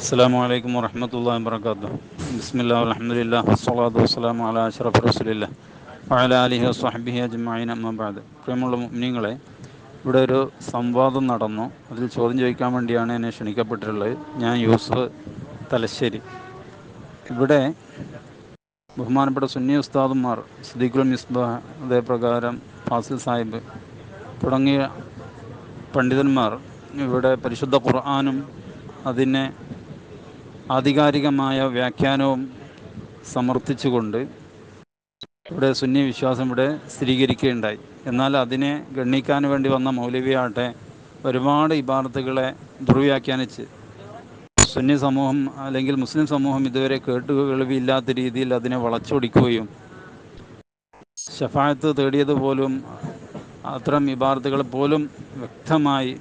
അസ്സാം വലൈക്കും വർഹമത്തല്ലാ വർക്കാത്തു ബിസ്മില്ലാ അലഹമുല്ല വസ്സലാത്തു വസ്സലാം അല അഷറഫ് റസുലില്ല വഅല അലിഹി വസ്ഹബിഹി അജ്മഈൻ അമ്മബാദ് പ്രിയമുള്ള മുനിങ്ങളെ ഇവിടെ ഒരു സംവാദം നടന്നു. അതിൽ ചോദ്യം ചോദിക്കാൻ വേണ്ടിയാണ് എന്നെ ക്ഷണിക്കപ്പെട്ടിട്ടുള്ളത്. ഞാൻ യൂസഫ് തലശ്ശേരി. ഇവിടെ ബഹുമാനപ്പെട്ട സുന്നി ഉസ്താദുമാർ സിദ്ദീഖുൽ മിസ്ബാഹ് അതേപ്രകാരം ഫാസിൽ സാഹിബ് തുടങ്ങിയ പണ്ഡിതന്മാർ ഇവിടെ പരിശുദ്ധ ഖുർആാനും അതിനെ ആധികാരികമായ വ്യാഖ്യാനവും സമർത്ഥിച്ചുകൊണ്ട് ഇവിടെ സുന്നി വിശ്വാസം ഇവിടെ സ്ഥിരീകരിക്കുകയുണ്ടായി. എന്നാൽ അതിനെ ഗണ്ണിക്കാൻ വേണ്ടി വന്ന മൗലവിയാട്ടെ ഒരുപാട് ഇബാർത്തുകളെ ദുർവ്യാഖ്യാനിച്ച് സുന്നി സമൂഹം അല്ലെങ്കിൽ മുസ്ലിം സമൂഹം ഇതുവരെ കേട്ടുകേൾവിയില്ലാത്ത രീതിയിൽ അതിനെ വളച്ചൊടിക്കുകയും ഷഫായത്ത് തേടിയത് പോലും അത്തരം ഇബാർത്തുകൾ പോലും വ്യക്തമായി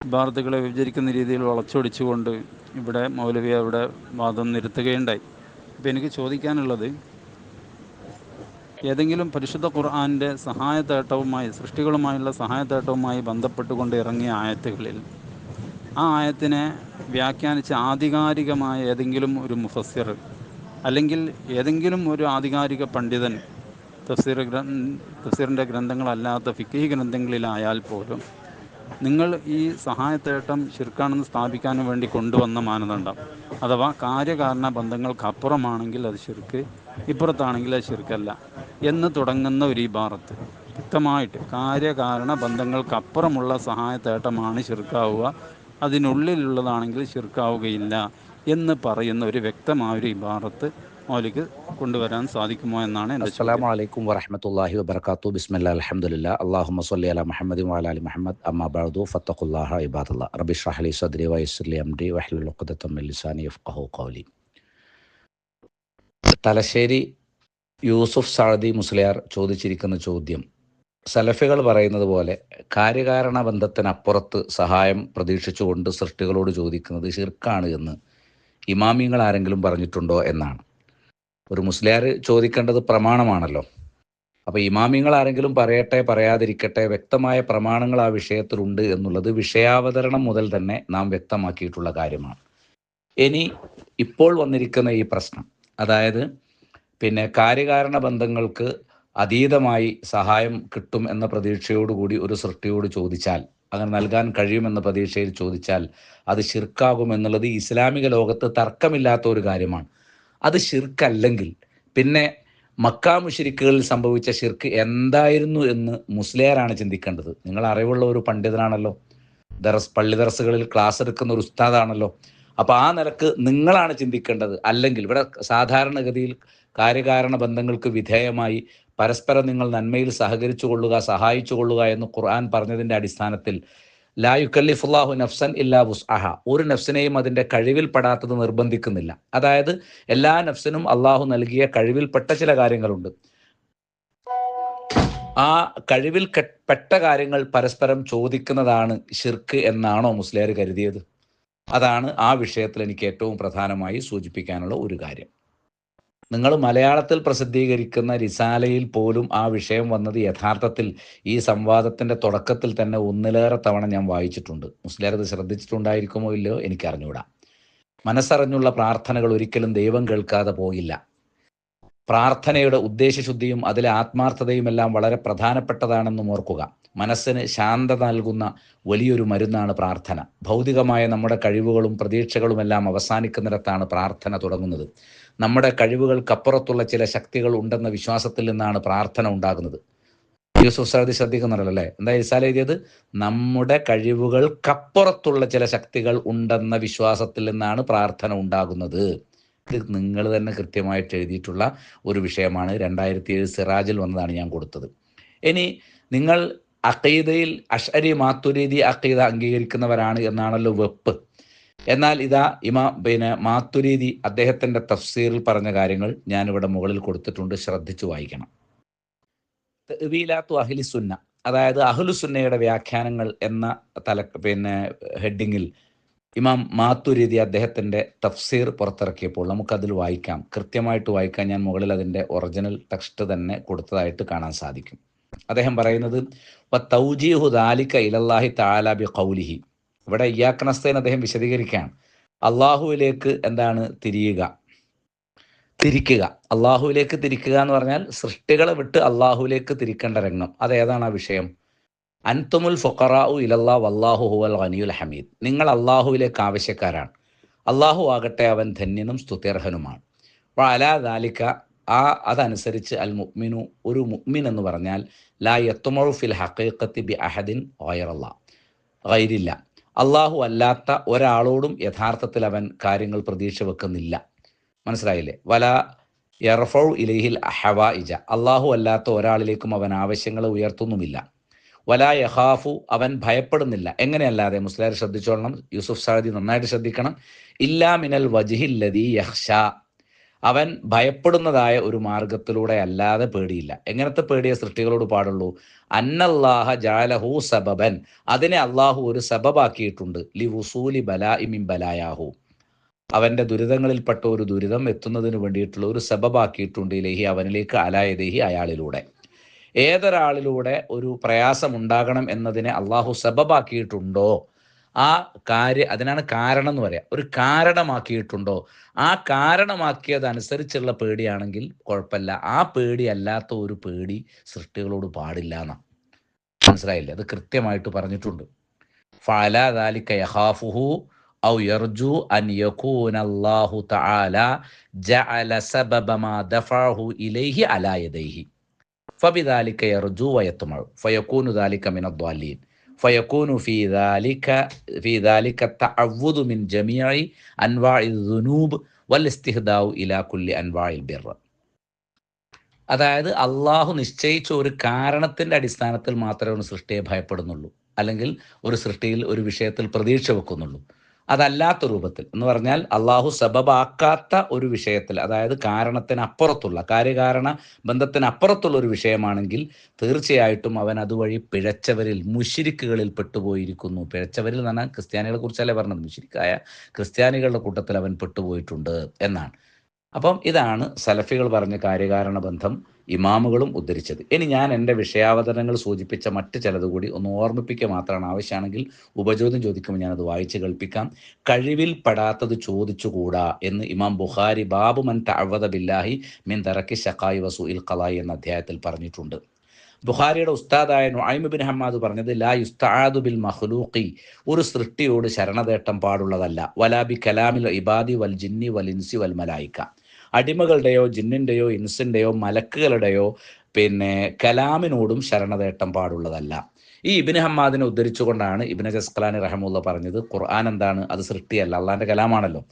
ഇബാർത്തുകളെ വിഭജിക്കുന്ന രീതിയിൽ വളച്ചൊടിച്ചുകൊണ്ട് ഇവിടെ മൗലവി അവിടെ വാദം നിരത്തുകയുണ്ടായി. അപ്പോൾ എനിക്ക് ചോദിക്കാനുള്ളത് ഏതെങ്കിലും പരിശുദ്ധ ഖുർആാന്റെ സഹായത്തേട്ടവുമായി സൃഷ്ടികളുമായുള്ള സഹായത്തേട്ടവുമായി ബന്ധപ്പെട്ടുകൊണ്ട് ഇറങ്ങിയ ആയത്തുകളിൽ ആ ആയത്തിനെ വ്യാഖ്യാനിച്ച ആധികാരികമായ ഏതെങ്കിലും ഒരു മുഫസ്സിർ അല്ലെങ്കിൽ ഏതെങ്കിലും ഒരു ആധികാരിക പണ്ഡിതൻ തഫ്സീർ ഗ്ര തഫ്സീറിന്റെ ഗ്രന്ഥങ്ങളല്ലാത്ത ഫിക്കി ഗ്രന്ഥങ്ങളിലായാൽ പോലും നിങ്ങൾ ഈ സഹായത്തേട്ടം ശിർക്കാണെന്ന് സ്ഥാപിക്കാൻ വേണ്ടി കൊണ്ടുവന്ന മാനദണ്ഡം. അഥവാ കാര്യകാരണ ബന്ധങ്ങൾക്കപ്പുറമാണെങ്കിൽ അത് ശിർക്ക് ഇപ്പുറത്താണെങ്കിൽ അത് ശിർക്കല്ല എന്ന് തുടങ്ങുന്ന ഒരു ഇബാറത്ത് വ്യക്തമായിട്ട് കാര്യകാരണ ബന്ധങ്ങൾക്ക് ബന്ധങ്ങൾക്കപ്പുറമുള്ള സഹായത്തേട്ടമാണ് ശിർക്കാവുക. അതിനുള്ളിലുള്ളതാണെങ്കിൽ ശിർക്കാവുകയില്ല എന്ന് പറയുന്ന ഒരു വ്യക്തമായ ഒരു ഇബാറത്ത് മൗലിക്ക് കൊണ്ടുവരാൻ സാധിക്കുമോ എന്നാണ് അസ്സലാമു അലൈക്കും വറഹ്മത്തുള്ളാഹി വബർക്കാത്തു ബിസ്മില്ലാ അൽഹംദുലില്ലാ. അല്ലാഹുമ്മ സ്വല്ലി അലാ മുഹമ്മദി അലി മുഹമ്മദ്. അമ്മ ബഅദു. ഫത്തഖുല്ലാഹ ഇബാദല്ലാ. റബി ഷഹലി സദ്രി വൈസ്ലി അംഡി ലിസാനി യഫ്ഖഹു ഖൗലി. തലശ്ശേരി യൂസുഫ് സഅദി മുസ്ലിയാർ ചോദിച്ചിരിക്കുന്ന ചോദ്യം. സലഫികൾ പറയുന്നത് പോലെ കാര്യകാരണ ബന്ധത്തിനപ്പുറത്ത് സഹായം പ്രതീക്ഷിച്ചുകൊണ്ട് സൃഷ്ടികളോട് ചോദിക്കുന്നത് ശിർക്കാണ് എന്ന് ഇമാമിയങ്ങൾ ആരെങ്കിലും പറഞ്ഞിട്ടുണ്ടോ എന്നാണ്. ഒരു മുസ്ലിയാർ ചോദിക്കേണ്ടത് പ്രമാണമാണല്ലോ. അപ്പോൾ ഇമാമിങ്ങൾ ആരെങ്കിലും പറയട്ടെ പറയാതിരിക്കട്ടെ വ്യക്തമായ പ്രമാണങ്ങൾ ആ വിഷയത്തിലുണ്ട് എന്നുള്ളത് വിഷയാവതരണം മുതൽ തന്നെ നാം വ്യക്തമാക്കിയിട്ടുള്ള കാര്യമാണ്. ഇനി ഇപ്പോൾ വന്നിരിക്കുന്ന ഈ പ്രശ്നം അതായത് പിന്നെ കാര്യകാരണ ബന്ധങ്ങൾക്ക് അതീതമായി സഹായം കിട്ടും എന്ന പ്രതീക്ഷയോടുകൂടി ഒരു സൃഷ്ടിയോട് ചോദിച്ചാൽ അങ്ങനെ നൽകാൻ കഴിയുമെന്ന പ്രതീക്ഷയിൽ ചോദിച്ചാൽ അത് ശിർക്കാകും എന്നുള്ളത് ഇസ്ലാമിക ലോകത്ത് തർക്കമില്ലാത്ത ഒരു കാര്യമാണ്. അത് ഷിർക്കല്ലെങ്കിൽ പിന്നെ മക്കാ മുഷിരിക്കുകളിൽ സംഭവിച്ച ഷിർക്ക് എന്തായിരുന്നു എന്ന് മുസ്ലിയാരാണ് ചിന്തിക്കേണ്ടത്. നിങ്ങൾ അറിവുള്ള ഒരു പണ്ഡിതനാണല്ലോ. ദറസ് പള്ളി ദറസുകളിൽ ക്ലാസ് എടുക്കുന്ന ഒരു ഉസ്താദാണല്ലോ. അപ്പോൾ ആ നിലയ്ക്ക് നിങ്ങളാണ് ചിന്തിക്കേണ്ടത്. അല്ലെങ്കിൽ ഇവിടെ സാധാരണഗതിയിൽ കാര്യകാരണ ബന്ധങ്ങൾക്ക് വിധേയമായി പരസ്പരം നിങ്ങൾ നന്മയിൽ സഹകരിച്ചു കൊള്ളുക സഹായിച്ചു കൊള്ളുക എന്ന് ഖുർആൻ പറഞ്ഞതിന്റെ അടിസ്ഥാനത്തിൽ ലാ യുക്കല്ലിഫുല്ലാഹു നഫ്സൻ ഇല്ലാ വുസ്അഹ. ഒരു നഫ്സിനെയും അതിന്റെ കഴിവിൽപ്പെടാത്തത് നിർബന്ധിക്കുന്നില്ല. അതായത് എല്ലാ നഫ്സിനും അള്ളാഹു നൽകിയ കഴിവിൽപ്പെട്ട ചില കാര്യങ്ങളുണ്ട്. ആ കഴിവിൽ പെട്ട കാര്യങ്ങൾ പരസ്പരം ചോദിക്കുന്നതാണ് ഷിർക്ക് എന്നാണോ മുസ്ലിയാർ കരുതിയത്? അതാണ് ആ വിഷയത്തിൽ എനിക്ക് ഏറ്റവും പ്രധാനമായി സൂചിപ്പിക്കാനുള്ള ഒരു കാര്യം. നിങ്ങൾ മലയാളത്തിൽ പ്രസിദ്ധീകരിക്കുന്ന റിസാലയിൽ പോലും ആ വിഷയം വന്നത് യഥാർത്ഥത്തിൽ ഈ സംവാദത്തിന്റെ തുടക്കത്തിൽ തന്നെ ഒന്നിലേറെ തവണ ഞാൻ വായിച്ചിട്ടുണ്ട്. മുസ്ലിം അത് ശ്രദ്ധിച്ചിട്ടുണ്ടായിരിക്കുമോ ഇല്ലയോ എനിക്കറിഞ്ഞൂടാ മനസ്സറിഞ്ഞുള്ള പ്രാർത്ഥനകൾ ഒരിക്കലും ദൈവം കേൾക്കാതെ പോകില്ല പ്രാർത്ഥനയുടെ ഉദ്ദേശശുദ്ധിയും അതിലെ ആത്മാർത്ഥതയും എല്ലാം വളരെ പ്രധാനപ്പെട്ടതാണെന്നും ഓർക്കുക. മനസ്സിന് ശാന്തത നൽകുന്ന വലിയൊരു മരുന്നാണ് പ്രാർത്ഥന. ഭൗതികമായ നമ്മുടെ കഴിവുകളും പ്രതീക്ഷകളുമെല്ലാം അവസാനിക്കുന്നിടത്താണ് പ്രാർത്ഥന തുടങ്ങുന്നത്. നമ്മുടെ കഴിവുകൾക്കപ്പുറത്തുള്ള ചില ശക്തികൾ ഉണ്ടെന്ന വിശ്വാസത്തിൽ നിന്നാണ് പ്രാർത്ഥന ഉണ്ടാകുന്നത്. യൂസുഫ് സാദി ശ്രദ്ധിക്കുന്നുണ്ടല്ലോ അല്ലേ? എന്താ ഇസാല എഴുതിയത്? നമ്മുടെ കഴിവുകൾക്കപ്പുറത്തുള്ള ചില ശക്തികൾ ഉണ്ടെന്ന വിശ്വാസത്തിൽ നിന്നാണ് പ്രാർത്ഥന ഉണ്ടാകുന്നത്. ഇത് നിങ്ങൾ തന്നെ കൃത്യമായിട്ട് എഴുതിയിട്ടുള്ള ഒരു വിഷയമാണ്. രണ്ടായിരത്തി ഏഴ് സിറാജിൽ വന്നതാണ് ഞാൻ കൊടുത്തത്. ഇനി നിങ്ങൾ അഖീദയിൽ അഷരി മാത്തുരീതി അഖീദ അംഗീകരിക്കുന്നവരാണ് എന്നാണല്ലോ വെപ്പ്. എന്നാൽ ഇതാ ഇമാ പിന്നെ മാത്തുരീതി അദ്ദേഹത്തിന്റെ തഫ്സീറിൽ പറഞ്ഞ കാര്യങ്ങൾ ഞാനിവിടെ മുകളിൽ കൊടുത്തിട്ടുണ്ട്. ശ്രദ്ധിച്ചു വായിക്കണം. തഅ്വീലാത്തു അഹ്ലി സുന്ന. അതായത് അഹ്ലുസുന്നയുടെ വ്യാഖ്യാനങ്ങൾ എന്ന തല പിന്നെ ഹെഡിങ്ങിൽ ഇമാം മാത്തുരീതി അദ്ദേഹത്തിന്റെ തഫ്സീർ പുറത്തിറക്കിയപ്പോൾ നമുക്കതിൽ വായിക്കാം. കൃത്യമായിട്ട് വായിക്കാൻ ഞാൻ മുകളിൽ അതിന്റെ ഒറിജിനൽ ടെക്സ്റ്റ് തന്നെ കൊടുത്തതായിട്ട് കാണാൻ സാധിക്കും. അദ്ദേഹം പറയുന്നത് "വ തൗജീഹു ഇലല്ലാഹി തആല ബി ഖൗലിഹി ഇവിടെ ഇയാക്കണസ്തേൻ അദ്ദേഹം വിശദീകരിക്കുകയാണ്. അള്ളാഹുവിലേക്ക് എന്താണ് തിരിയുക? തിരിക്കുക. അള്ളാഹുവിലേക്ക് തിരിക്കുക എന്ന് പറഞ്ഞാൽ സൃഷ്ടികളെ വിട്ട് അള്ളാഹുവിലേക്ക് തിരിക്കേണ്ട രംഗം. അതേതാണ് ആ വിഷയം? അൻതുമുൽ ഫുഖറാഉ ഇലല്ലാ വല്ലാഹു ഹുവൽ ഖനിയുൽ ഹമീദ്. നിങ്ങൾ അള്ളാഹുവിലേക്ക് ആവശ്യക്കാരാണ്. അള്ളാഹു ആകട്ടെ അവൻ ധന്യനും സ്തുത്യർഹനുമാണ്. അപ്പോൾ അലാ ദാലിക്ക ആ അതനുസരിച്ച് അൽ മുഅ്മിനു ഒരു മുഅ്മിൻ എന്ന് പറഞ്ഞാൽ ലാ യത്തുമഴു ഫിൽ ഹഖീഖത്തി ബി അഹദിൻ ഗൈറല്ല. ഗൈരില്ല. അള്ളാഹു അല്ലാത്ത ഒരാളോടും യഥാർത്ഥത്തിൽ അവൻ കാര്യങ്ങൾ പ്രതീക്ഷ വെക്കുന്നില്ല. മനസ്സിലായില്ലേ? വല യർഫൗ ഇലഹിൽ അഹവ ഇജ അള്ളാഹു അല്ലാത്ത ഒരാളിലേക്കും അവൻ ആവശ്യങ്ങൾ ഉയർത്തുന്നുമില്ല. വല യഹാഫു അവൻ ഭയപ്പെടുന്നില്ല. എങ്ങനെയല്ലാതെ മുസ്ലിം ശ്രദ്ധിച്ചോളണം യൂസുഫ് സാദി നന്നായിട്ട് ശ്രദ്ധിക്കണം. ഇല്ലാ മിനൽ വജിഹില്ലതി യഹ്ഷ അവൻ ഭയപ്പെടുന്നതായ ഒരു മാർഗത്തിലൂടെ അല്ലാതെ പേടിയില്ല. എങ്ങനത്തെ പേടിയെ സൃഷ്ടികളോട് പാടുള്ളൂ? അന്നല്ലാഹ ജാലഹു സബബൻ. അതിനെ അള്ളാഹു ഒരു സബബാക്കിയിട്ടുണ്ട്. ലി വുസൂലി ബലാ ഇമിൻ ബലായാഹു. അവന്റെ ദുരിതങ്ങളിൽപ്പെട്ട ഒരു ദുരിതം എത്തുന്നതിന് വേണ്ടിയിട്ടുള്ള ഒരു സബബാക്കിയിട്ടുണ്ട് ഇലേഹി അവനിലേക്ക് അലായദേഹി അയാളിലൂടെ. ഏതൊരാളിലൂടെ ഒരു പ്രയാസം ഉണ്ടാകണം എന്നതിനെ അള്ളാഹു സബബാക്കിയിട്ടുണ്ടോ? ആ കാര്യ അതിനാണ് കാരണം എന്ന് പറയാം. ഒരു കാരണമാക്കിയിട്ടുണ്ടോ? ആ കാരണമാക്കിയതനുസരിച്ചുള്ള പേടിയാണെങ്കിൽ കുഴപ്പമില്ല. ആ പേടി അല്ലാത്ത ഒരു പേടി സൃഷ്ടികളോട് പാടില്ല എന്നാണ് മനസ്സിലായില്ലേ? അത് കൃത്യമായിട്ട് പറഞ്ഞിട്ടുണ്ട്. ഫല ദാലിക്ക യഹാഫുഹു ഔ യർജു അൻ യഖൂന അല്ലാഹു തആല ജഅല സബബ മാ ദഫഹു ഇലൈഹി അലാ യദൈഹി. ഫബിദാലിക യർജു വയത്മഉ ഫയകൂനു ദാലിക മിനദ്ദാലീൻ ഫയക്കൂനു ഫി ദാലിക ഫി ദാലിക തഅവ്വുദു മിൻ ജമീഇ അൻവാഇ ദുനൂബ് വൽ ഇസ്തിഹ്ദാഉ ഇലാ കുല്ലി അൻവാഇൽ ബിർറ അതായത് അള്ളാഹു നിശ്ചയിച്ച ഒരു കാരണത്തിന്റെ അടിസ്ഥാനത്തിൽ മാത്രമേ ഒരു സൃഷ്ടിയെ ഭയപ്പെടുന്നുള്ളൂ. അല്ലെങ്കിൽ ഒരു സൃഷ്ടിയിൽ ഒരു വിഷയത്തിൽ പ്രതീക്ഷ വെക്കുന്നുള്ളൂ. അതല്ലാത്ത രൂപത്തിൽ. എന്ന് പറഞ്ഞാൽ അള്ളാഹു സബബാക്കാത്ത ഒരു വിഷയത്തിൽ അതായത് കാരണത്തിനപ്പുറത്തുള്ള കാര്യകാരണ ബന്ധത്തിനപ്പുറത്തുള്ള ഒരു വിഷയമാണെങ്കിൽ തീർച്ചയായിട്ടും അവൻ അതുവഴി പിഴച്ചവരിൽ മുഷിരിക്കുകളിൽ പെട്ടുപോയിരിക്കുന്നു. പിഴച്ചവരിൽ എന്ന് പറഞ്ഞാൽ ക്രിസ്ത്യാനികളെ കുറിച്ചല്ലേ പറഞ്ഞത്? മുഷിരിക്കായ ക്രിസ്ത്യാനികളുടെ കൂട്ടത്തിൽ അവൻ പെട്ടുപോയിട്ടുണ്ട് എന്നാണ്. അപ്പം ഇതാണ് സലഫികൾ പറഞ്ഞ കാര്യകാരണ ബന്ധം ഇമാമുകളും ഉദ്ധരിച്ചത്. ഇനി ഞാൻ എന്റെ വിഷയാവതരണങ്ങൾ സൂചിപ്പിച്ച മറ്റ് ചിലത് കൂടി ഒന്ന് ഓർമ്മിപ്പിക്കുക മാത്രമാണ് ആവശ്യമാണെങ്കിൽ ഉപചോദ്യം ചോദിക്കുമ്പോൾ ഞാനത് വായിച്ച് കേൾപ്പിക്കാം. കഴിവിൽ പെടാത്തത് ചോദിച്ചുകൂടാ എന്ന് ഇമാം ബുഖാരി ബാബു മൻ തഅവദ ബില്ലാഹി മിൻ തറക്കി ഷക്കായി വസു ഇൽ ഖലായി എന്ന അധ്യായത്തിൽ പറഞ്ഞിട്ടുണ്ട്. ബുഖാരിയുടെ ഉസ്താദായ നുഐമ് ബിൻ ഹമ്മാദ് പറഞ്ഞത് ലാ യുസ്താദു ബിൽ മഹ്ലൂഖി ഒരു സൃഷ്ടിയോട് ശരണതേട്ടം പാടുള്ളതല്ല. വലാബി കലാമിൽ ഇബാദി വൽ ജിന്നി വൽ ഇൻസി വൽ മലായിക്ക. അടിമകളുടെയോ ജിന്നിന്റെയോ ഇൻസിന്റെയോ മലക്കുകളുടെയോ പിന്നെ കലാമിനോടും ശരണതേട്ടം പാടുള്ളതല്ല. ഈ ഇബിന് ഹമ്മാദിനെ ഉദ്ധരിച്ചുകൊണ്ടാണ് ഇബിന് ജസ്കലാനി റഹമുല്ല പറഞ്ഞത് ഖുർആൻ എന്താണ്? അത് സൃഷ്ടിയല്ല അള്ളാന്റെ കലാമാണല്ലോ.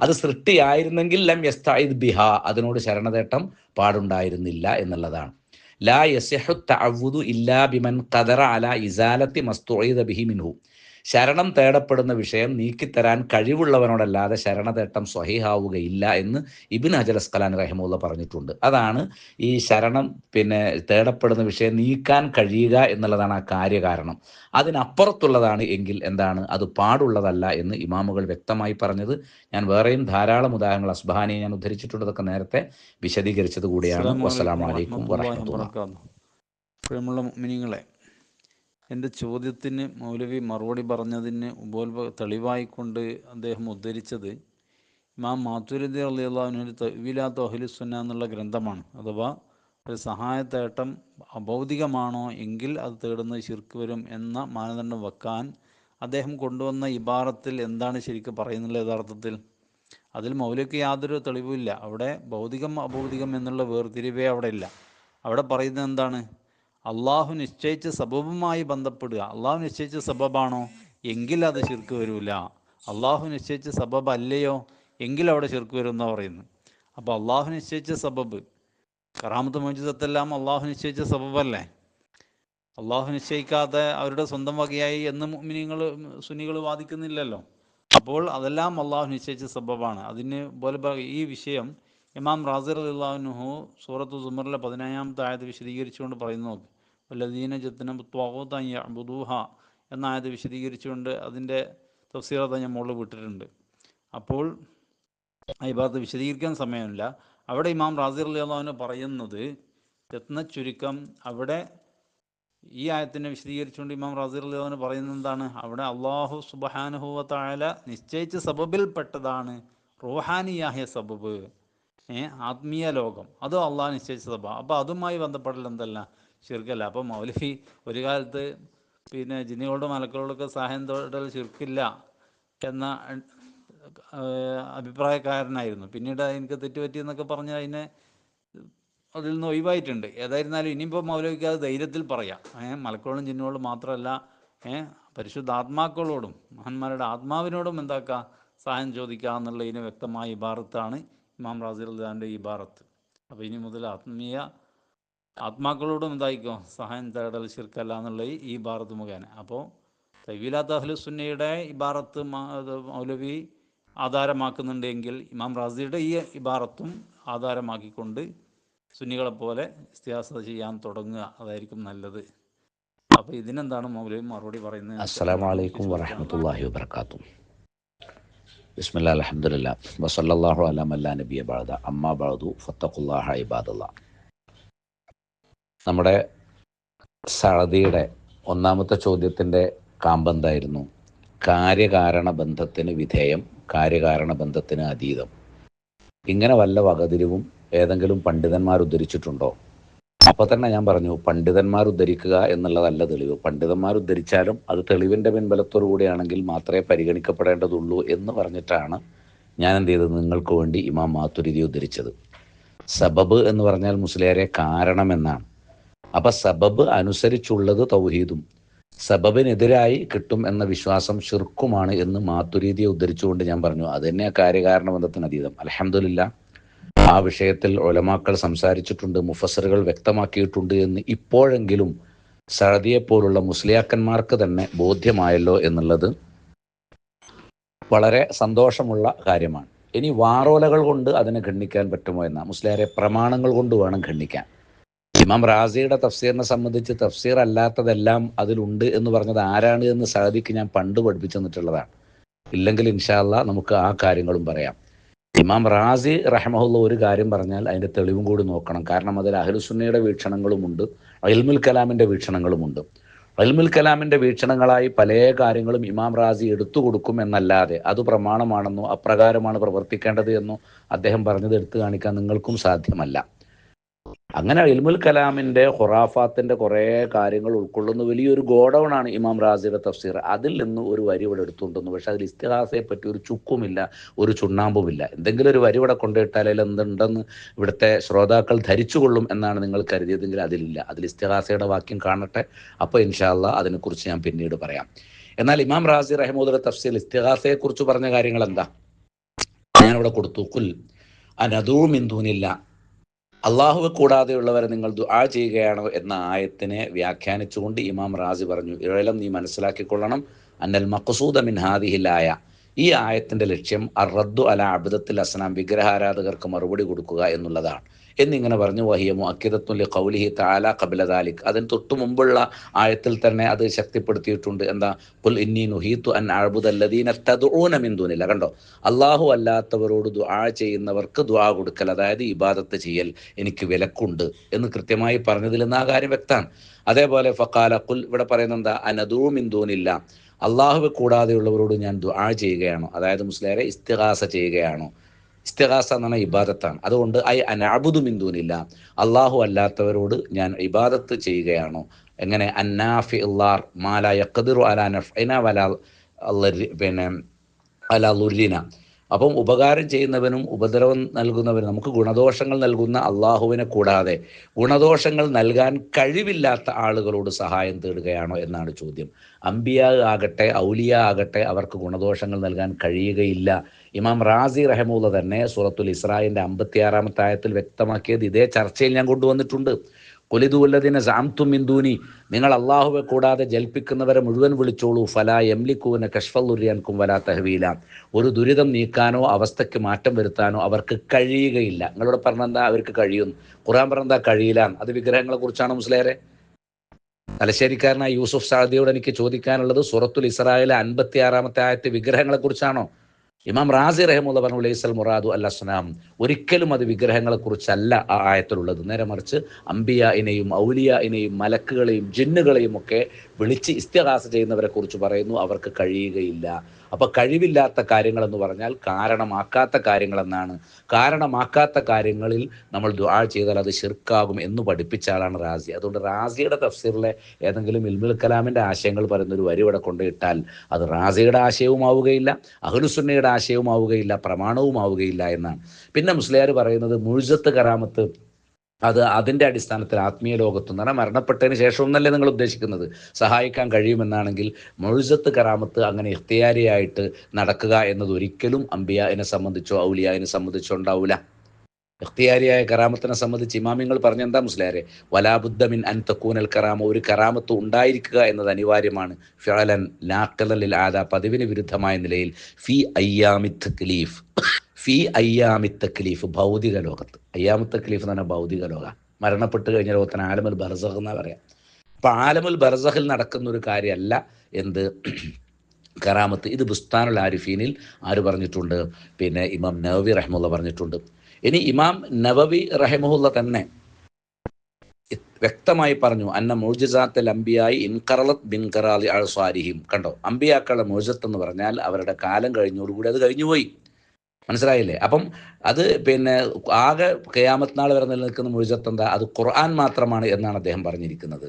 അത് സൃഷ്ടിയായിരുന്നെങ്കിൽ ലം യസ്തായിദ് ബിഹ അതിനോട് ശരണതേട്ടം പാടുണ്ടായിരുന്നില്ല എന്നുള്ളതാണ്. ലാ യസ്യഹു തഅവ്വുദു ഇല്ലാ ബിമൻ ഖദറ അല ഇസാലത്തി മസ്തുഈദ ബിഹി മിൻഹു. ശരണം തേടപ്പെടുന്ന വിഷയം നീക്കിത്തരാൻ കഴിവുള്ളവനോടല്ലാതെ ശരണതേട്ടം സ്വഹിഹാവുകയില്ല എന്ന് ഇബിൻ അജൽ അസ്കലാൻ റഹിമുള്ള പറഞ്ഞിട്ടുണ്ട്. അതാണ് ഈ ശരണം പിന്നെ തേടപ്പെടുന്ന വിഷയം നീക്കാൻ കഴിയുക എന്നുള്ളതാണ് ആ കാര്യകാരണം. അതിനപ്പുറത്തുള്ളതാണ് എങ്കിൽ എന്താണ്? അത് പാടുള്ളതല്ല എന്ന് ഇമാമുകൾ വ്യക്തമായി പറഞ്ഞത്. ഞാൻ വേറെയും ധാരാളം ഉദാഹരണങ്ങൾ അസ്ബഹാനിയെ ഞാൻ ഉദ്ധരിച്ചിട്ടുണ്ട്. അതൊക്കെ നേരത്തെ വിശദീകരിച്ചത് കൂടിയാണ്. വസ്സലാമു അലൈക്കും വറഹ്മത്തുള്ളാഹി പ്രിയമുള്ള മിനിങ്ങളെ എന്റെ ചോദ്യത്തിന് മൗലവി മറുപടി പറഞ്ഞതിന് ഉപോത്ഭ തെളിവായിക്കൊണ്ട് അദ്ദേഹം ഉദ്ധരിച്ചത് ഇമാം മാത്തുരുദ്ദി അള്ളിയുള്ള തവില തൊഹലുസുന്ന എന്നുള്ള ഗ്രന്ഥമാണ്. അഥവാ ഒരു സഹായത്തേട്ടം അഭൗതികമാണോ എങ്കിൽ അത് തേടുന്നത് ശിർക്ക് വരും എന്ന മാനദണ്ഡം വെക്കാൻ അദ്ദേഹം കൊണ്ടുവന്ന ഇബാറത്തിൽ എന്താണ് ശരിക്കും പറയുന്നത് യഥാർത്ഥത്തിൽ? അതിൽ മൗലിക്ക് യാതൊരു തെളിവുമില്ല. അവിടെ ഭൗതികം അഭൗതികം എന്നുള്ള വേർതിരിവേ അവിടെ ഇല്ല. അവിടെ പറയുന്നത് എന്താണ്? അള്ളാഹു നിശ്ചയിച്ച സബബുമായി ബന്ധപ്പെടുക. അള്ളാഹു നിശ്ചയിച്ച സബബാണോ? എങ്കിൽ അത് ശിർക്ക് വരില്ല അള്ളാഹു നിശ്ചയിച്ച സബബ് അല്ലയോ എങ്കിൽ അവിടെ ശിർക്ക് വരും പറയുന്നു അപ്പോൾ അള്ളാഹു നിശ്ചയിച്ച സബബ്. കറാമത്ത് മോചിതത്തെല്ലാം അള്ളാഹു നിശ്ചയിച്ച സബബല്ലേ? അള്ളാഹു നിശ്ചയിക്കാതെ അവരുടെ സ്വന്തം വകയായി എന്ന് മിനിങ്ങൾ സുനികൾ വാദിക്കുന്നില്ലല്ലോ. അപ്പോൾ അതെല്ലാം അള്ളാഹു നിശ്ചയിച്ച സബബാണ്. അതിന് പോലെ ഈ വിഷയം ഇമാം റാസിർ അള്ളാഹുനുഹു സൂറത്ത് സുമറിലെ പതിനേഴാമത്തെ ആയത് വിശദീകരിച്ചുകൊണ്ട് പറയുന്നു നോക്ക്. വല്ലദീന ജത്തിനം ത്വാഹൂത്തബുദൂഹ ബുദൂഹ എന്നായത് വിശദീകരിച്ചുകൊണ്ട് അതിന്റെ തഫ്സീറത ഞാൻ മുകളിൽ വിട്ടിട്ടുണ്ട്. അപ്പോൾ ഭാഗത്ത് വിശദീകരിക്കാൻ സമയമില്ല. അവിടെ ഇമാം റാസിർ അള്ളാഹുവിന് പറയുന്നത് രത്ന ചുരുക്കം അവിടെ ഈ ആയത്തിനെ വിശദീകരിച്ചുകൊണ്ട് ഇമാം റാസിർ അള്ളഹാന് പറയുന്നത് എന്താണ്? അവിടെ അള്ളാഹു സുബഹാനുഹൂവത്തായ നിശ്ചയിച്ച സബബിൽപ്പെട്ടതാണ് റൂഹാനിയായ സബബ്. ഏ ആത്മീയ ലോകം. അതും അള്ളാഹ് നിശ്ചയിച്ച സബ അപ്പോൾ അതുമായി ബന്ധപ്പെടൽ എന്തല്ല? ശിർക്കല്ല. അപ്പോൾ മൗലവി ഒരു കാലത്ത് പിന്നെ ജിന്നികളോടും മലക്കളോടൊക്കെ സഹായം തോട്ടൽ ശിർക്കില്ല എന്ന അഭിപ്രായക്കാരനായിരുന്നു. പിന്നീട് എനിക്ക് തെറ്റുപറ്റിയെന്നൊക്കെ പറഞ്ഞ് അതിനെ അതിൽ നിന്ന് ഒഴിവായിട്ടുണ്ട്. ഏതായിരുന്നാലും ഇനിയിപ്പോൾ മൗലവിക്ക് അത് ധൈര്യത്തിൽ പറയാം. ഏ മലക്കോളും ജിന്നോളും മാത്രമല്ല ഏ പരിശുദ്ധ ആത്മാക്കളോടും മഹാന്മാരുടെ ആത്മാവിനോടും എന്താക്കുക സഹായം ചോദിക്കുക എന്നുള്ളതിന് വ്യക്തമായ ഇബാറത്താണ് ഇമാം റാസിൽ ഖാന്റെ ഇബാറത്ത്. അപ്പോൾ ഇനി മുതൽ ആത്മീയ ആത്മാക്കളോടും എന്തായിക്കോ സഹായം തേടൽ ശിർക്കല്ല എന്നുള്ള ഈ ഭാരത് മുഖേന. അപ്പോൾ തൈവീലാത്ത അഹ്ലുസുന്നയുടെ ഇബാറത്ത് മൗലവി ആധാരമാക്കുന്നുണ്ടെങ്കിൽ ഇമാം റാസിയുടെ ഈ ഇബാറത്തും ആധാരമാക്കിക്കൊണ്ട് സുന്നികളെ പോലെ ഇസ്തിഹാസ ചെയ്യാൻ തുടങ്ങുക അതായിരിക്കും നല്ലത്. അപ്പോൾ ഇതിനെന്താണ് മൗലവി മറുപടി പറയുന്നത്? അസ്സലാമു അലൈക്കും വറഹ്മത്തുള്ളാഹി വബർക്കാത്തു ബിസ്മില്ലാ അലഹമുല്ല വസല്ലല്ലാഹു അലാ മല്ലാ നബിയ ബഅദ. അമ്മാ ബഅദു. ഫത്തഖുല്ലാഹ ഇബാദല്ലാ നമ്മുടെ സഴതിയുടെ ഒന്നാമത്തെ ചോദ്യത്തിന്റെ കാമ്പെന്തായിരുന്നു കാര്യകാരണ ബന്ധത്തിന് വിധേയം കാര്യകാരണ ബന്ധത്തിന് അതീതം. ഇങ്ങനെ വല്ല വകതിരിവും ഏതെങ്കിലും പണ്ഡിതന്മാർ ഉദ്ധരിച്ചിട്ടുണ്ടോ? അപ്പൊ തന്നെ ഞാൻ പറഞ്ഞു പണ്ഡിതന്മാർ ഉദ്ധരിക്കുക എന്നുള്ളതല്ല തെളിവ്. പണ്ഡിതന്മാർ ഉദ്ധരിച്ചാലും അത് തെളിവിന്റെ പിൻബലത്തോടു കൂടിയാണെങ്കിൽ മാത്രമേ പരിഗണിക്കപ്പെടേണ്ടതുള്ളൂ എന്ന് പറഞ്ഞിട്ടാണ് ഞാൻ എന്ത് ചെയ്തത്? നിങ്ങൾക്ക് വേണ്ടി ഇമാം മാത്തുരിതി ഉദ്ധരിച്ചത്. സബബ് എന്ന് പറഞ്ഞാൽ മുസ്ലിയാരെ കാരണം എന്നാണ്. അപ്പൊ സബബ് അനുസരിച്ചുള്ളത് തൗഹീദും. സബബിനെതിരായി കിട്ടും എന്ന വിശ്വാസം ഷിർക്കുമാണ് എന്ന് മാത്തുരീതിയെ ഉദ്ധരിച്ചുകൊണ്ട് ഞാൻ പറഞ്ഞു. അത് തന്നെ ആ കാര്യകാരണ ബന്ധത്തിന് അതീതം. അലഹമില്ല ആ വിഷയത്തിൽ ഒലമാക്കൾ സംസാരിച്ചിട്ടുണ്ട് മുഫസറുകൾ വ്യക്തമാക്കിയിട്ടുണ്ട് എന്ന് ഇപ്പോഴെങ്കിലും സഴദിയെപ്പോലുള്ള മുസ്ലിയാക്കന്മാർക്ക് തന്നെ ബോധ്യമായല്ലോ എന്നുള്ളത് വളരെ സന്തോഷമുള്ള കാര്യമാണ്. ഇനി വാറോലകൾ കൊണ്ട് അതിനെ ഖണ്ഡിക്കാൻ പറ്റുമോ എന്ന? മുസ്ലിയാരെ പ്രമാണങ്ങൾ കൊണ്ട് വേണം ഖണ്ഡിക്കാൻ. ഇമാം റാസിയുടെ തഫ്സീറിനെ സംബന്ധിച്ച് തഫ്സീർ അല്ലാത്തതെല്ലാം അതിലുണ്ട് എന്ന് പറഞ്ഞത് ആരാണ് എന്ന് സഹദിക്ക് ഞാൻ പണ്ട് പഠിപ്പിച്ചു തന്നിട്ടുള്ളതാണ്. ഇല്ലെങ്കിൽ ഇൻഷാല്ല നമുക്ക് ആ കാര്യങ്ങളും പറയാം. ഇമാം റാസി റഹ്മഹുള്ള ഒരു കാര്യം പറഞ്ഞാൽ അതിന്റെ തെളിവും കൂടി നോക്കണം. കാരണം അതിൽ അഹ്ലുസുന്നയുടെ വീക്ഷണങ്ങളുമുണ്ട് അൽമുൽ കലാമിന്റെ വീക്ഷണങ്ങളുമുണ്ട്. അൽമുൽ കലാമിന്റെ വീക്ഷണങ്ങളായി പല കാര്യങ്ങളും ഇമാം റാസി എടുത്തു കൊടുക്കും എന്നല്ലാതെ അത് പ്രമാണമാണെന്നോ അപ്രകാരമാണ് പ്രവർത്തിക്കേണ്ടത് എന്നോ അദ്ദേഹം പറഞ്ഞത് എടുത്തു കാണിക്കാൻ നിങ്ങൾക്കും സാധ്യമല്ല. അങ്ങനെ ഇൽമുൽ കലാമിന്റെ ഹൊറാഫാത്തിന്റെ കുറേ കാര്യങ്ങൾ ഉൾക്കൊള്ളുന്ന വലിയൊരു ഗോഡൗണാണ് ഇമാം റാസിയുടെ തഫ്സീർ. അതിൽ നിന്ന് ഒരു വരി ഇവിടെ എടുത്തുകൊണ്ടുവന്നു. പക്ഷെ അതിൽ ഇസ്തിഹാസയെ പറ്റി ഒരു ചുക്കുമില്ല ഒരു ചുണ്ണാമ്പുമില്ല. എന്തെങ്കിലും ഒരു വരി ഇവിടെ കൊണ്ടുപോയിട്ടാൽ അതിൽ എന്തുണ്ടെന്ന് ഇവിടുത്തെ ശ്രോതാക്കൾ ധരിച്ചുകൊള്ളും എന്നാണ് നിങ്ങൾ കരുതിയതെങ്കിൽ അതിലില്ല. അതിൽ ഇസ്തിഹാസയുടെ വാക്യം കാണട്ടെ. അപ്പോൾ ഇൻഷാല്ല അതിനെക്കുറിച്ച് ഞാൻ പിന്നീട് പറയാം. എന്നാൽ ഇമാം റാസി റഹ്മൂദുൽ തഫ്സീൽ ഇസ്തിഹാസയെ കുറിച്ച് പറഞ്ഞ കാര്യങ്ങൾ എന്താ ഞാനിവിടെ കൊടുത്തു. കുൽ അനദൂം ഇന്ദൂനില്ല അള്ളാഹുവെ കൂടാതെയുള്ളവരെ നിങ്ങൾ ദുആ ചെയ്യുകയാണോ എന്ന ആയത്തിനെ വ്യാഖ്യാനിച്ചുകൊണ്ട് ഇമാം റാസി പറഞ്ഞു ഇഴലം നീ മനസ്സിലാക്കിക്കൊള്ളണം. അന്നൽ മഖസൂദ മിൻ ഹാദിഹിലായ ഈ ആയത്തിന്റെ ലക്ഷ്യം അർ റദ്ദു അല അബിദത്തിൽ അസ്നാം വിഗ്രഹാരാധകർക്ക് മറുപടി കൊടുക്കുക എന്നുള്ളതാണ്. എന്നിങ്ങനെ പറഞ്ഞു വഹിയമു അക്കിദത്തുൽ കൗലിഹി താല കബില ദാലിക്. അതിന് തൊട്ടു മുമ്പുള്ള ആയത്തിൽ തന്നെ അത് ശക്തിപ്പെടുത്തിയിട്ടുണ്ട്. എന്താ? പുൽ ഇന്നി നുഹീത്തു അൻ അഴുബുദല്ലദീന തദ്ഊന മിൻ കണ്ടോ? അള്ളാഹു അല്ലാത്തവരോട് ദുആ ചെയ്യുന്നവർക്ക് ദുആ കൊടുക്കൽ അതായത് ഇബാദത്ത് ചെയ്യൽ എനിക്ക് വിലക്കുണ്ട് എന്ന് കൃത്യമായി പറഞ്ഞതിൽ നിന്ന് ആ കാര്യം വ്യക്തമാണ്. അതേപോലെ ഫക്കാല കുൽ ഇവിടെ പറയുന്നത് എന്താ? അനദൂ മിന്ദൂനില്ല അള്ളാഹുവെ കൂടാതെയുള്ളവരോട് ഞാൻ ദുആ ചെയ്യുകയാണോ? അതായത് മുസ്ലിരെ ഇസ്തിഹാസ ചെയ്യുകയാണോ? ഇസ്തിഹാസ എന്ന് പറഞ്ഞാൽ ഇബാദത്താണ്. അതുകൊണ്ട് ഐ അനാബുദു മിന്ദൂനില്ല അള്ളാഹു അല്ലാത്തവരോട് ഞാൻ ഇബാദത്ത് ചെയ്യുകയാണോ? എങ്ങനെ? അന്നാഫി അള്ളാർ മാല യഖദിറു അലാ നഫ്ഇന അല്ലാ പിന്നെ അലാ ലുരിന അപ്പം ഉപകാരം ചെയ്യുന്നവനും ഉപദ്രവം നൽകുന്നവനും നമുക്ക് ഗുണദോഷങ്ങൾ നൽകുന്ന അള്ളാഹുവിനെ കൂടാതെ ഗുണദോഷങ്ങൾ നൽകാൻ കഴിവില്ലാത്ത ആളുകളോട് സഹായം തേടുകയാണോ എന്നാണ് ചോദ്യം. അംബിയ ആകട്ടെ ഔലിയ ആകട്ടെ അവർക്ക് ഗുണദോഷങ്ങൾ നൽകാൻ കഴിയുകയില്ല. ഇമാം റാസി റഹമൂല തന്നെ സൂറത്തുൽ ഇസ്രായിന്റെ അമ്പത്തിയാറാമത്തെ ആയത്തിൽ വ്യക്തമാക്കിയത് ഇതേ ചർച്ചയിൽ ഞാൻ കൊണ്ടുവന്നിട്ടുണ്ട്. കൊലിദുവല്ലതിനെ സാംതും മിന്ദൂനി നിങ്ങൾ അള്ളാഹുവെ കൂടാതെ ജൽപ്പിക്കുന്നവരെ മുഴുവൻ വിളിച്ചോളൂ. ഫല എംലിക്കൂവിന് കഷ്ഫല്ലുരിയാൻക്കും വലാ തഹവീല. ഒരു ദുരിതം നീക്കാനോ അവസ്ഥയ്ക്ക് മാറ്റം വരുത്താനോ അവർക്ക് കഴിയുകയില്ല. നിങ്ങളോട് പറഞ്ഞെന്താ അവർക്ക് കഴിയും ഖുറാൻ പറഞ്ഞെന്താ കഴിയില്ല. അത് വിഗ്രഹങ്ങളെ കുറിച്ചാണ് മുസ്ലേരെ തലശ്ശേരിക്കാരനായ യൂസുഫ് സാദിയോട് എനിക്ക് ചോദിക്കാനുള്ളത് സുറത്തുൽ ഇസ്രായേലെ അൻപത്തി ആറാമത്തെ ആയത്തെ വിഗ്രഹങ്ങളെ കുറിച്ചാണോ? ഇമാം റാസി റഹമുള്ള പറഞ്ഞു ലൈസൽ മുറാദു അല്ല സുനാം ഒരിക്കലും അത് വിഗ്രഹങ്ങളെക്കുറിച്ചല്ല ആ ആയത്തിലുള്ളത്. നേരെ മറിച്ച് അംബിയയിനെയും ഔലിയയിനെയും മലക്കുകളെയും ജിന്നുകളെയും ഒക്കെ വിളിച്ച് ഇസ്തിഹാസ ചെയ്യുന്നവരെ കുറിച്ച് പറയുന്നു അവർക്ക് കഴിയുകയില്ല. അപ്പൊ കഴിവില്ലാത്ത കാര്യങ്ങൾ എന്ന് പറഞ്ഞാൽ കാരണമാക്കാത്ത കാര്യങ്ങളെന്നാണ്. കാരണമാക്കാത്ത കാര്യങ്ങളിൽ നമ്മൾ ദുആ ചെയ്താൽ അത് ശിർക്കാകും എന്ന് പഠിപ്പിച്ച ആളാണ് റാസി. അതുകൊണ്ട് റാസിയുടെ തഫ്സീറിലെ ഏതെങ്കിലും ഇൽമുൽ കലാമിന്റെ ആശയങ്ങൾ പറയുന്ന ഒരു വരി ഇവിടെ കൊണ്ടിട്ടാൽ അത് റാസിയുടെ ആശയവുമാവുകയില്ല അഹ്ലുസുന്നയുടെ ആശയവുമാവുകയില്ല പ്രമാണവുമാവുകയില്ല എന്നാണ്. പിന്നെ മുസ്ലിയാർ പറയുന്നത് മുഴുസത്ത് കറാമത്ത് അത് അതിന്റെ അടിസ്ഥാനത്തിൽ ആത്മീയ ലോകത്തു നിന്നാണ് മരണപ്പെട്ടതിന് ശേഷമൊന്നല്ലേ നിങ്ങൾ ഉദ്ദേശിക്കുന്നത്? സഹായിക്കാൻ കഴിയുമെന്നാണെങ്കിൽ മുഴുസത്ത് കറാമത്ത് അങ്ങനെ ഇഖ്തിയാരിയായിട്ട് നടക്കുക എന്നത് ഒരിക്കലും അമ്പിയാവിനെ സംബന്ധിച്ചോ ഔലിയാവിനെ സംബന്ധിച്ചോ ഉണ്ടാവില്ല ഇഖ്തിയാരിയായ കറാമത്തിനെ സംബന്ധിച്ച് ഇമാമിങ്ങൾ പറഞ്ഞെന്താ മുസ്ലിയാരെ വലാബുദ്ധമിൻ അൻ തക്കൂനൽ കറാമ ഒരു കറാമത്ത് ഉണ്ടായിരിക്കുക എന്നത് അനിവാര്യമാണ്. ഫ്യാലൻ ലാക്കലിൽ ആദാ പതിവിന് വിരുദ്ധമായ നിലയിൽ ഫി അയ്യാമിത് തക്ലീഫ്. ഫി അയ്യാമി തക്ലീഫ് ഭൗതിക ലോകത്ത്. അയ്യാമി തക്ലീഫ് എന്ന് പറഞ്ഞാൽ ഭൗതിക ലോക. മരണപ്പെട്ട് കഴിഞ്ഞ ലോകത്തിന് ആലമുൽ ബർസഖ് എന്നാ പറയാം. അപ്പൊ ആലമുൽ ബർസഖിൽ നടക്കുന്ന ഒരു കാര്യമല്ല എന്ത്? കറാമത്ത്. ഇത് ബുസ്താനുൽ ആരിഫീനിൽ ആര് പറഞ്ഞിട്ടുണ്ട്? പിന്നെ ഇമാം നവവി റഹ്മുള്ള പറഞ്ഞിട്ടുണ്ട്. ഇനി ഇമാം നവവി റഹ്മുള്ള തന്നെ വ്യക്തമായി പറഞ്ഞു അന്ന മോജിസാത്തൽ അമ്പിയായി ഇൻകറലത് ബിൻകറാലി അൾസ്വാരിഹിം കണ്ടോ? അമ്പിയാക്കളുടെ മോജത്ത് എന്ന് പറഞ്ഞാൽ അവരുടെ കാലം കഴിഞ്ഞോടുകൂടി അത് കഴിഞ്ഞുപോയി. മനസ്സിലായില്ലേ? അപ്പം അത് പിന്നെ ആകെ കയാമത്ത് നാൾ വരെ നിലനിൽക്കുന്ന മുഴുജത്ത് എന്താ? അത് ഖുർആൻ മാത്രമാണ് എന്നാണ് അദ്ദേഹം പറഞ്ഞിരിക്കുന്നത്.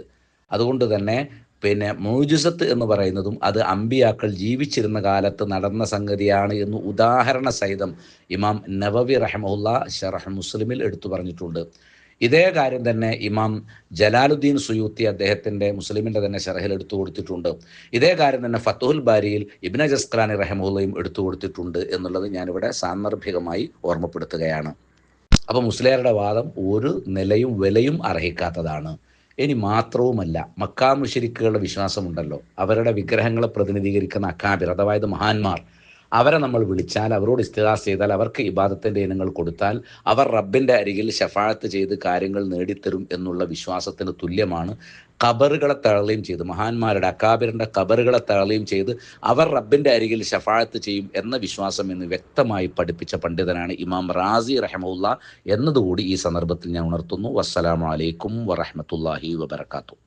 അതുകൊണ്ട് തന്നെ പിന്നെ മോജുസത്ത് എന്ന് പറയുന്നതും അത് അമ്പിയാക്കൾ ജീവിച്ചിരുന്ന കാലത്ത് നടന്ന സംഗതിയാണ് എന്ന് ഉദാഹരണ സഹിതം ഇമാം നവവി റഹമുല്ല ഷറഹ് മുസ്ലിമിൽ എടുത്തു പറഞ്ഞിട്ടുണ്ട്. ഇതേ കാര്യം തന്നെ ഇമാം ജലാലുദ്ദീൻ സുയൂത്തി അദ്ദേഹത്തിന്റെ മുസ്ലിമിന്റെ തന്നെ ഷെറഹിൽ എടുത്തു കൊടുത്തിട്ടുണ്ട്. ഇതേ കാര്യം തന്നെ ഫത്തുഹുൽ ബാരിയിൽ ഇബ്ന ജസ്ക്രാനി റഹമുല്ലയും എടുത്തു കൊടുത്തിട്ടുണ്ട് എന്നുള്ളത് ഞാനിവിടെ സാന്ദർഭികമായി ഓർമ്മപ്പെടുത്തുകയാണ്. അപ്പോൾ മുസ്ലിയാരുടെ വാദം ഒരു നിലയും വിലയും അർഹിക്കാത്തതാണ്. ഇനി മാത്രവുമല്ല മക്കാ മുഷരിക്കുകളുടെ വിശ്വാസമുണ്ടല്ലോ. അവരുടെ വിഗ്രഹങ്ങളെ പ്രതിനിധീകരിക്കുന്ന അക്കാബിർ അതായത് മഹാന്മാർ അവരെ നമ്മൾ വിളിച്ചാൽ അവരോട് ഇസ്തിഹാസ് ചെയ്താൽ അവർക്ക് ഇബാദത്തിന്റെ ഇനങ്ങൾ കൊടുത്താൽ അവർ റബ്ബിന്റെ അരികിൽ ഷഫാഴത്ത് ചെയ്ത് കാര്യങ്ങൾ നേടിത്തരും എന്നുള്ള വിശ്വാസത്തിന് തുല്യമാണ്. ഖബറുകളെ തഴളുകയും ചെയ്ത് മഹാന്മാരുടെ അക്കാബിറിന്റെ ഖബറുകളെ തഴളുകയും ചെയ്ത് അവർ റബ്ബിന്റെ അരികിൽ ഷഫാഴത്ത് ചെയ്യും എന്ന വിശ്വാസം എന്ന് വ്യക്തമായി പഠിപ്പിച്ച പണ്ഡിതനാണ് ഇമാം റാസി റഹമുല്ല എന്നതുകൂടി ഈ സന്ദർഭത്തിൽ ഞാൻ ഉണർത്തുന്നു. വസ്സലാമലൈക്കും വറഹമത്തല്ലാഹി വബർക്കാത്തു